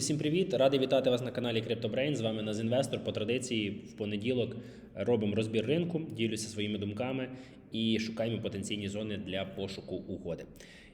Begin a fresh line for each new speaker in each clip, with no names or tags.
всім привіт! Радий вітати вас на каналі CryptoBrain. З вами Назінвестор. По традиції в понеділок робимо розбір ринку, ділюся своїми думками і шукаємо потенційні зони для пошуку угоди.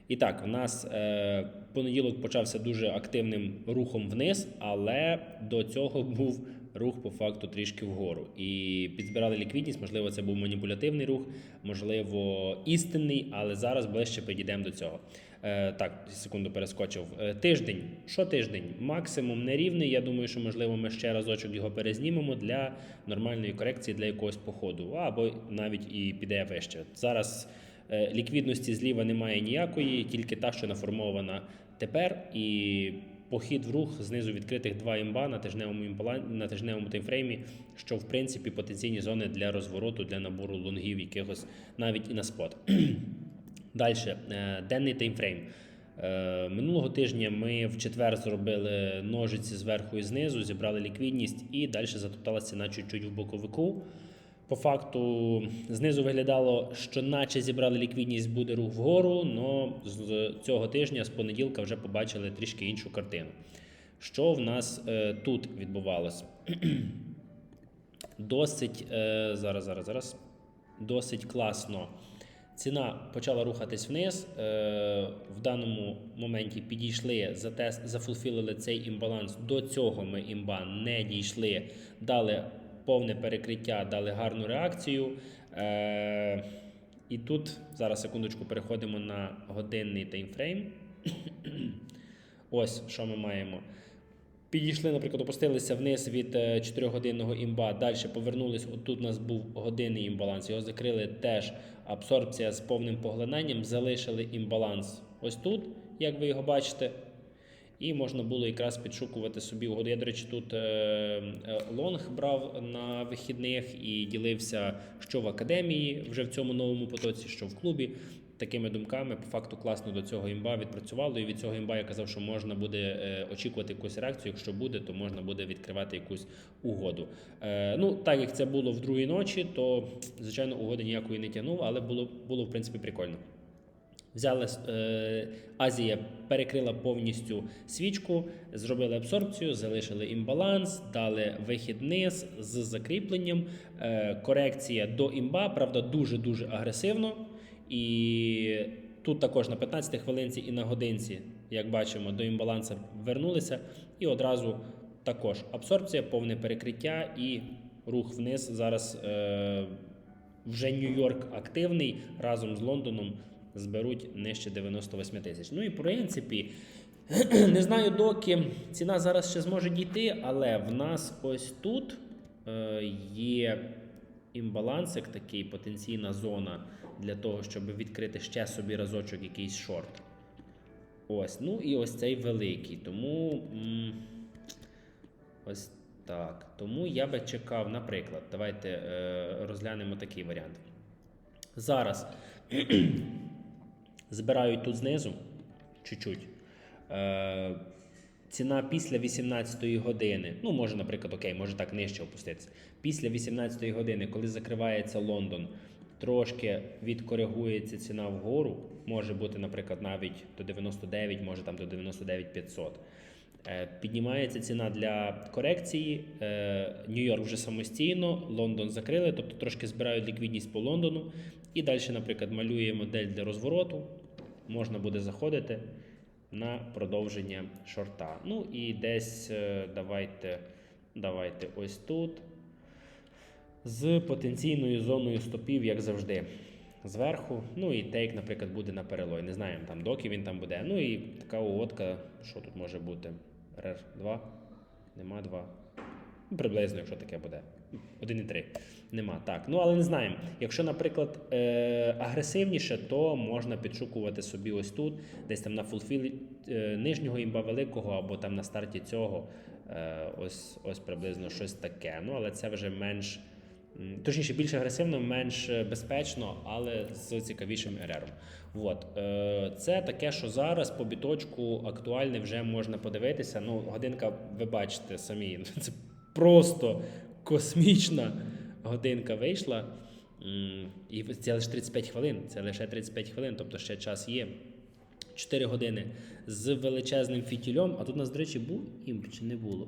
І так, в нас е, понеділок почався дуже активним рухом вниз, але до цього був рух по факту трішки вгору. І підзбирали ліквідність. Можливо, це був маніпулятивний рух, можливо, істинний, але зараз ближче підійдемо до цього. Е, так, секунду перескочив. Е, тиждень. Що тиждень? Максимум нерівний. Я думаю, що можливо ми ще разочок його перезнімемо для нормальної корекції для якогось походу, або навіть і піде вище. Зараз е, ліквідності зліва немає ніякої, тільки та, що наформована тепер. І похід в рух знизу відкритих два імба на тижневому на тижневому таймфреймі, що в принципі потенційні зони для розвороту, для набору лонгів якихось навіть і на спот. Далі, денний таймфрейм. Е, Минулого тижня ми в четвер зробили ножиці зверху і знизу, зібрали ліквідність і далі затопталася ціна чуть-чуть в боковику. По факту, знизу виглядало, що наче зібрали ліквідність, буде рух вгору, але з цього тижня, з понеділка, вже побачили трішки іншу картину. Що в нас е, тут відбувалося? Досить е, зараз, зараз, зараз. Досить класно. Ціна почала рухатись вниз. Е, в даному моменті підійшли, затест, зафулфілили цей імбаланс. До цього ми імба не дійшли, дали повне перекриття, дали гарну реакцію. Е, і тут зараз секундочку переходимо на годинний таймфрейм. Ось що ми маємо. Підійшли, наприклад, опустилися вниз від 4-годинного імба, далі повернулись. Отут у нас був годинний імбаланс. Його закрили теж абсорбція з повним поглинанням, залишили імбаланс ось тут, як ви його бачите. І можна було якраз підшукувати собі угоду. Я, до речі, тут е, е, лонг брав на вихідних і ділився, що в академії вже в цьому новому потоці, що в клубі. Такими думками по факту класно до цього імба відпрацювало. І від цього імба я казав, що можна буде е, очікувати якусь реакцію. Якщо буде, то можна буде відкривати якусь угоду. Ну так як це було в другій ночі, то звичайно угоди ніякої не тягнув, але було було в принципі прикольно. Взяли е, Азія, перекрила повністю свічку, зробили абсорбцію, залишили імбаланс, дали вихід вниз з закріпленням. Е, корекція до імба, правда, дуже дуже агресивно. І тут також на 15 хвилинці і на годинці, як бачимо, до імбалансу вернулися. І одразу також абсорбція, повне перекриття і рух вниз. Зараз е, вже Нью-Йорк активний разом з Лондоном зберуть нижче 98 тисяч. Ну і в принципі, не знаю, доки ціна зараз ще зможе дійти, але в нас ось тут е, є імбалансик, такий потенційна зона для того, щоб відкрити ще собі разочок якийсь шорт. Ось, ну і ось цей великий. Тому ось так. Тому я би чекав, наприклад, давайте е розглянемо такий варіант. Зараз збирають тут знизу чуть-чуть. Е Ціна після 18-ї години, ну, може, наприклад, окей, може так нижче опуститися. Після 18-ї години, коли закривається Лондон, трошки відкоригується ціна вгору. Може бути, наприклад, навіть до 99, може там до 99 500. Е, Піднімається ціна для корекції. Нью-Йорк вже самостійно, Лондон закрили, тобто трошки збирають ліквідність по Лондону. І далі, наприклад, малює модель для розвороту. Можна буде заходити на продовження шорта. Ну і десь е, давайте, давайте ось тут. З потенційною зоною стопів, як завжди. Зверху. Ну і тейк, наприклад, буде на перелой. Не знаємо, там доки він там буде. Ну і така угодка, що тут може бути? РР 2. Нема 2. Ну, приблизно, якщо таке буде. 1,3. Нема. Так. Ну, але не знаємо. Якщо, наприклад, е- агресивніше, то можна підшукувати собі ось тут, десь там на фулфілі е нижнього імба великого, або там на старті цього. Е- ось, ось приблизно щось таке. Ну, але це вже менш. Точніше, більш агресивно, менш безпечно, але з цікавішим РРом. От. Е, Це таке, що зараз по біточку актуальне вже можна подивитися. Ну, годинка, ви бачите самі, це просто космічна годинка вийшла. І це лише 35 хвилин. Це лише 35 хвилин, тобто ще час є. 4 години з величезним фітільом. А тут у нас, до речі, був імп чи не було?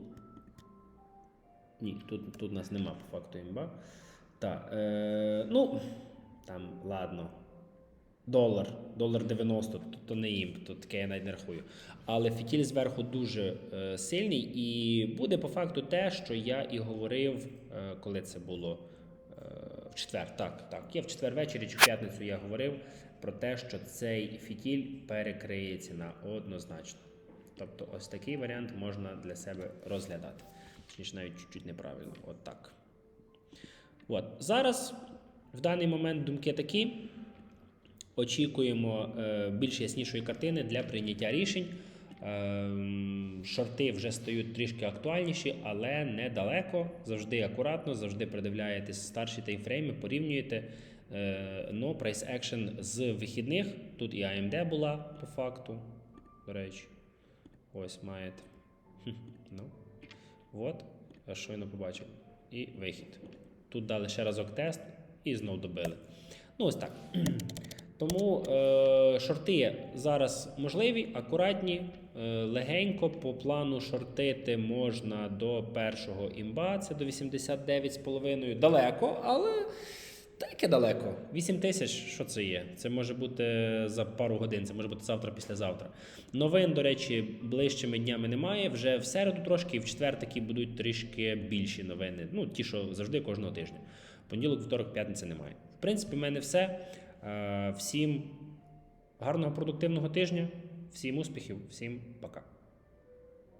Ні, тут, тут у нас нема по факту імба. Так, е, ну, там, ладно. Долар, долар 90, то, то не імп, то таке я навіть не рахую. Але фітіль зверху дуже е, сильний, і буде по факту те, що я і говорив, е, коли це було е, в четвер. Так, так. Я в четвер ввечері чи в п'ятницю я говорив про те, що цей фітіль перекриє ціна однозначно. Тобто, ось такий варіант можна для себе розглядати. Точніше, навіть чуть-чуть неправильно. От так. От. Зараз, в даний момент, думки такі. Очікуємо е, більш яснішої картини для прийняття рішень. Ем, Шорти вже стають трішки актуальніші, але недалеко. Завжди акуратно, завжди придивляєтесь старші таймфрейми, порівнюєте. Е, No price action з вихідних. Тут і AMD була по факту. До речі, ось маєте. Ну, от, я щойно побачив. І вихід. Тут дали ще разок тест і знов добили. Ну, ось так. Тому е, шорти зараз можливі, акуратні, е, легенько. По плану шортити можна до першого імба, це до 89,5. Далеко, але таке далеко. 8 тисяч, що це є? Це може бути за пару годин, це може бути завтра, післязавтра. Новин, до речі, ближчими днями немає. Вже в середу трошки, і в четвер такі будуть трішки більші новини. Ну, ті, що завжди кожного тижня. Понеділок, вівторок, п'ятниця немає. В принципі, в мене все. Е, Всім гарного продуктивного тижня, всім успіхів, всім пока.